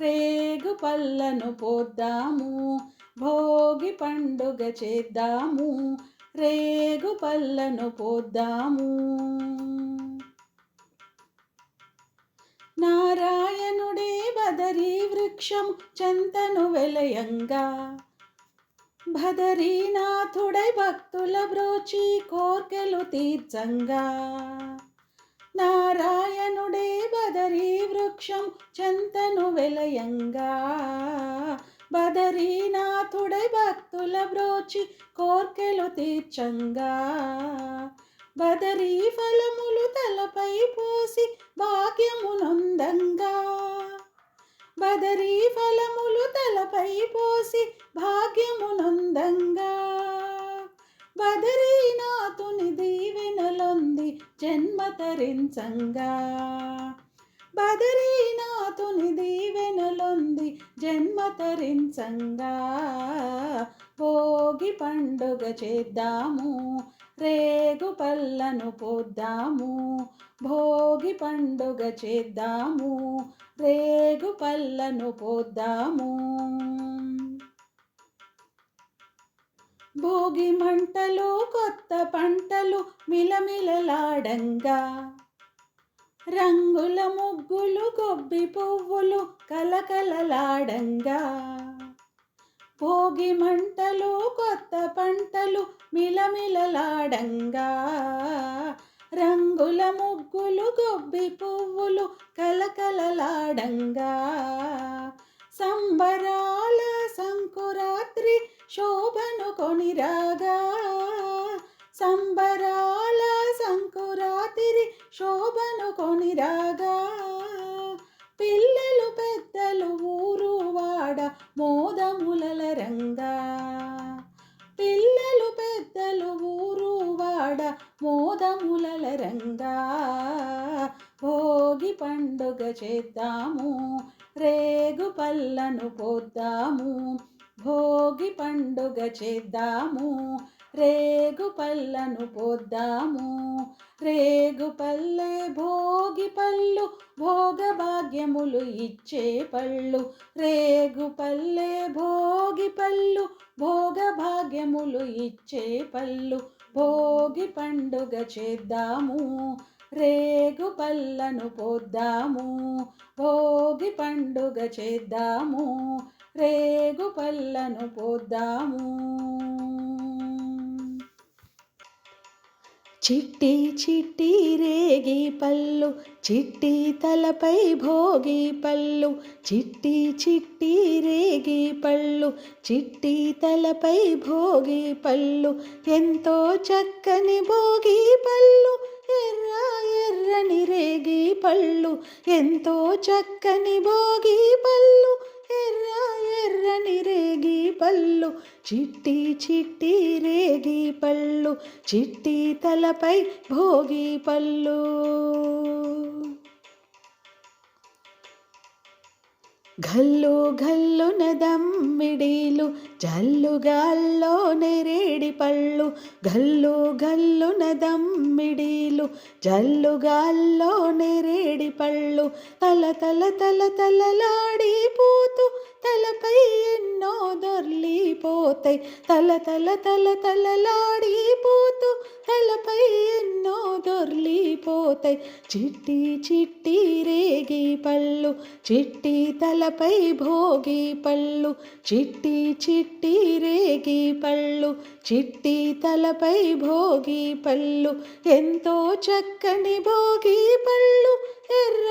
రేగు పళ్ళను పోద్దాము భోగి పండుగ చేద్దాము రేగు పళ్ళను పోద్దాము. నారాయణుడే బదరీ వృక్షము చెంతను వెలయంగా భదరీనాథుడై భక్తుల బ్రోచి కోర్కెలు తీర్చంగా. నారాయణుడే బదరీ వృక్షం చెంతను వెలయంగా. బదరీనాథుడై భక్తుల బ్రోచి కోర్కెలు తీర్చంగా. బదరీ ఫలములు తలపై పోసి భాగ్యమునందంగా బదరీ ఫలములు తలపై పోసి భాగ్యమునందంగా బదరీనాథుని దీవెనలొంది జన్మతరించంగా బదరీనాథుని దీవెనలొంది జన్మతరించంగా భోగి పండుగ చేద్దాము రేగు పళ్ళను పోద్దాము. భోగి పండుగ చేద్దాము రేగు పళ్ళను పోద్దాము. భోగి మంటలు కొత్త పంటలు మిలమిలలాడంగా. రంగుల ముగ్గులు గొబ్బి పువ్వులు కలకలలాడంగా. భోగి మంటలు కొత్త పంటలు మిలమిలలాడంగా. రంగుల ముగ్గులు గొబ్బి పువ్వులు కలకలలాడంగా. సంబరాల సంకురాత్రి శోభను కొనిరాగా. సంబరాల సంకురాత్రి శోభను కొనిరాగా. పిల్లలు పెద్దలు ఊరు వాడ మోదములల రంగా. పిల్లలు పెద్దలు ఊరు వాడ మోదములల రంగా. భోగి పండుగ చేద్దాము రేగు పళ్ళను పోద్దాము భోగి పండుగ చేద్దాము. రేగు పళ్ళను పోద్దాము రేగు పల్లె భోగి పళ్ళు భోగ భాగ్యములు ఇచ్చే పళ్ళు. రేగు పల్లె భోగి పళ్ళు భోగ భాగ్యములు ఇచ్చే పళ్ళు. భోగి పండుగ చేద్దాము రేగు పళ్ళను పోద్దాము భోగి పండుగ చేద్దాము రేగు పళ్ళను పోద్దాము. చిట్టి చిట్టి రేగి పళ్ళు చిట్టి తలపై భోగి పళ్ళు చిట్టి చిట్టి రేగి పళ్ళు చిట్టి తలపై భోగి పళ్ళు ఎంతో చక్కని భోగి పళ్ళు ఎర్ర ఎర్రని రేగి పళ్ళు ఎంతో చక్కని భోగి పళ్ళు. ఎర్ర ఎర్రని రేగి పళ్ళు చిట్టి చిట్టి రేగి పళ్ళు చిట్టి తలపై భోగి పళ్ళు. గల్లు గల్లున దమ్మిడీలు జల్లుగాల్లో నెరేడి పళ్ళు. గల్లు గల్లున దమ్మిడీలు జల్లుగాల్లో నెరేడి పళ్ళు. తల తల తల తలలాడి పూతు తలపై ఎన్నో దొర్లిపోతాయి. తల తల తల తలలాడిపోతూ తలపై ఎన్నో దొర్లిపోతాయి. చిట్టి చిట్టి రేగి పళ్ళు చిట్టి తలపై భోగి పళ్ళు చిట్టి చిట్టి రేగి పళ్ళు చిట్టి తలపై భోగి పళ్ళు ఎంతో చక్కని భోగి పళ్ళు ఎర్ర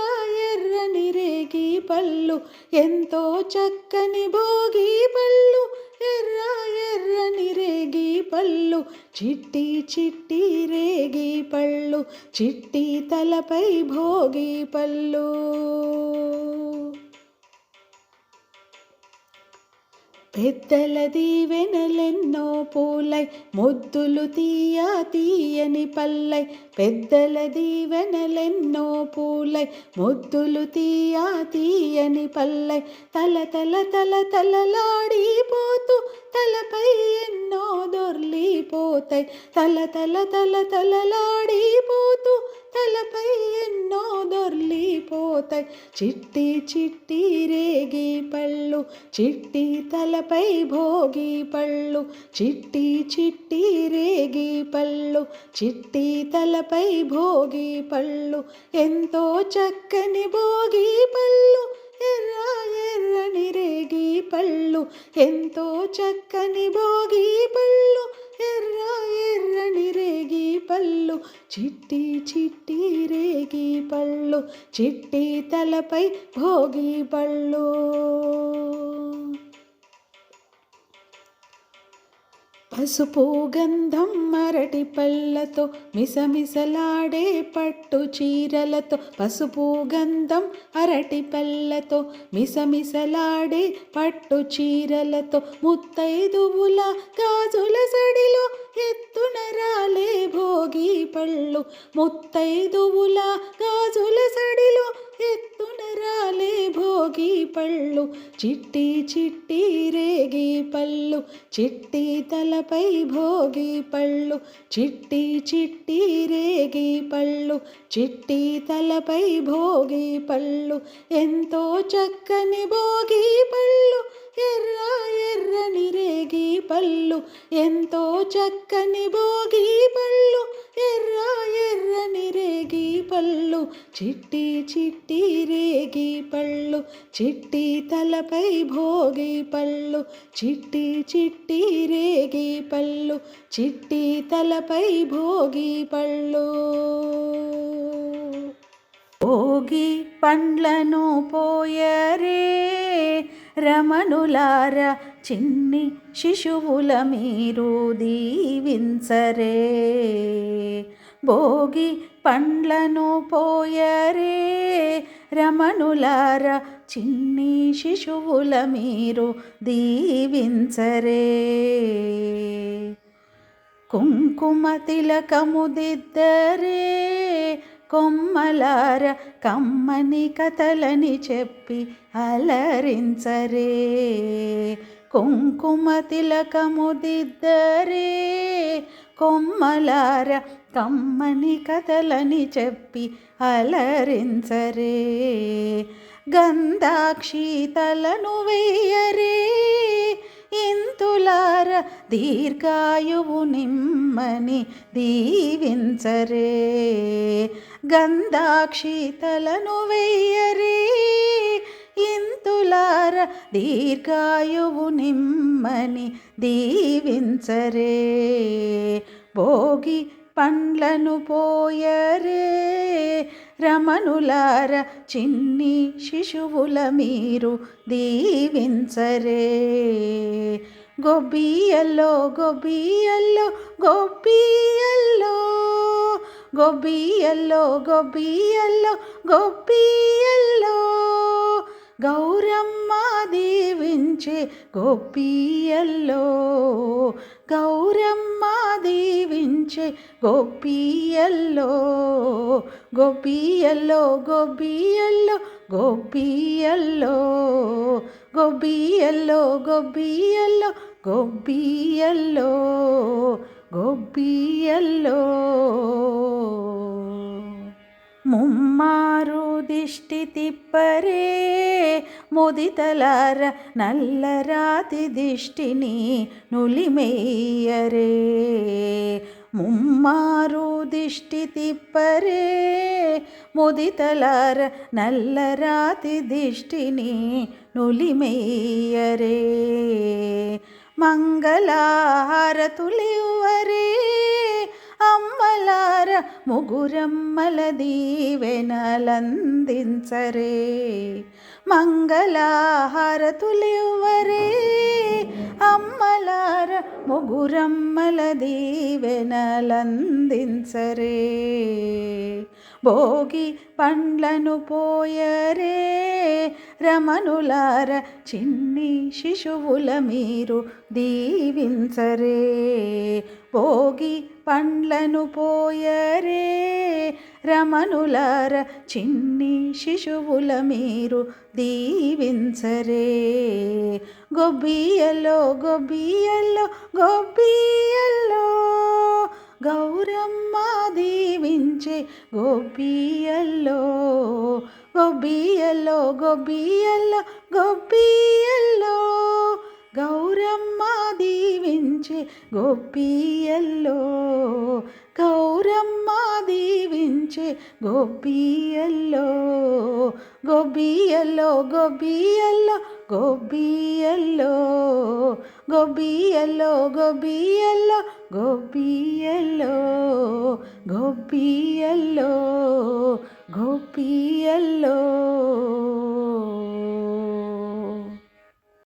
ఎర్రని రేగి పళ్ళు ఎంతో చక్కని భోగి పళ్ళు. ఎర్ర ఎర్రని రేగి పళ్ళు చిట్టి చిట్టి రేగి పళ్ళు చిట్టి తలపై భోగి పళ్ళు. పెద్దల దీవెనలెన్నో పూలై ముద్దులు తీయ తీయని పల్లై పెద్దల దీవెనలెన్నో పూలై మొద్దులు తీయ తీయని పల్లై. తల తల తల తలలాడిపోతూ తలపై ఎన్నో దొర్లిపోతాయి. తల తల తల తలలాడిపోతూ తలపై ఎన్నో దొర్లిపోతాయి. చిట్టి చిట్టి రేగి పళ్ళు చిట్టి తలపై భోగి పళ్ళు చిట్టి చిట్టి రేగి పళ్ళు చిట్టి తల తలపై భోగి పళ్ళు ఎంతో చక్కని భోగి పళ్ళు ఎర్ర ఎర్రని రేగి పళ్ళు ఎంతో చక్కని భోగి పళ్ళు ఎర్ర ఎర్రని రేగి పళ్ళు చిట్టి చిట్టి రేగి పళ్ళు చిట్టి తలపై భోగి పళ్ళు. పసుపు గంధం మరటి పళ్ళతో మిసమిసలాడే పట్టు చీరలతో పసుపు గంధం అరటి పళ్ళతో మిసమిసలాడే పట్టు చీరలతో ముత్తైదువుల గాజుల సడిలో ఎత్తున రాలే భోగి పళ్ళు ముత్తైదువుల గాజుల సడిలు ఎత్తున రాలే భోగి పళ్ళు చిట్టి చిట్టి రేగి పళ్ళు చిట్టి తలపై భోగి పళ్ళు చిట్టి చిట్టి రేగి పళ్ళు చిట్టి తలపై భోగి పళ్ళు ఎంతో చక్కని భోగి పళ్ళు ఎర్ర ఎర్రని రేగి పళ్ళు ఎంతో చక్కని భోగి పళ్ళు. ఎర్ర ఎర్రని రేగి పళ్ళు చిట్టి చిట్టి రేగి పళ్ళు. చిట్టి తలపై భోగి పళ్ళు చిట్టి చిట్టి రేగి పళ్ళు. చిట్టి తలపై భోగి పళ్ళు. భోగి పండ్లను పోయరే రమణులార చిన్ని శిశువుల మీరు దీవించరే. భోగి పండ్లను పోయరే. రమణులార చిన్ని శిశువుల మీరు దీవించరే. కుంకుమ తిలకము దిద్దరే. కొమ్మలార కమ్మని కథలని చెప్పి అలరించరే. కుంకుమ తిలకముదిద్దరే కొమ్మలార కమ్మని కథలని చెప్పి అలరించరే. గంధాక్షి తలను వేయరే. ఇంతులార దీర్ఘాయువు నిమ్మని దీవించరే. గంధాక్షితలను వెయ్యరే. ఇంతులార దీర్ఘాయువు నిమ్మని దీవించరే. భోగి పండ్లను పోయరే. రమణులార చిన్ని శిశువుల మీరు దీవించరే. గొబ్బియల్లో గొబ్బియల్లో గొబ్బియల్లో గొబ్బియల్లో గొబ్బియల్లో గొబ్బియల్లో. గౌరమ్మ దీవించే గొప్పియల్లో గౌరమ్మ దీవించే గొప్పియల్లో గొప్పియల్లో గొబ్బియల్లో గొబ్బియల్లో గొబ్బియల్లో గొబ్బియల్లో గొబ్బియల్లో గొబ్బియల్లో ముమ్మారు దిష్టి తిప్పరే ముదితలార నల్లరాతి దిష్టిని నులిమెయ్యరే. ముమ్మారు దిష్టి తిప్పరే ముదితలార నల్లరాతి దిష్టిని నులిమెయ్యరే. మంగళహారతులివ్వరే అమ్మలార ముగురమ్మల దీవెనలందించరే. మంగళహారతులివ్వరే అమ్మలార ముగురమ్మల దీవెనలందించరే. భోగి పండ్లను పోయరే రమణులార చిన్ని శిశువుల మీరు దీవించరే. భోగి పండ్లను పోయరే రమణులార చిన్ని శిశువుల మీరు దీవించరే. గొబ్బియలో గొబ్బియలో గొబ్బియల్లో గోబియల్లో గోబియల్లో గోబియల్లో గోబియల్లో. గౌరమ్మ దీవించే గోపియల్లో గౌరమ్మ దీవించే గోపియల్లో గోబియల్లో గోబియల్లో గొబ్బియల్లో గొబ్బియల్లో గొబ్బియల్లో గొబ్బియల్లో గొబ్బియల్లో గొబ్బియల్లో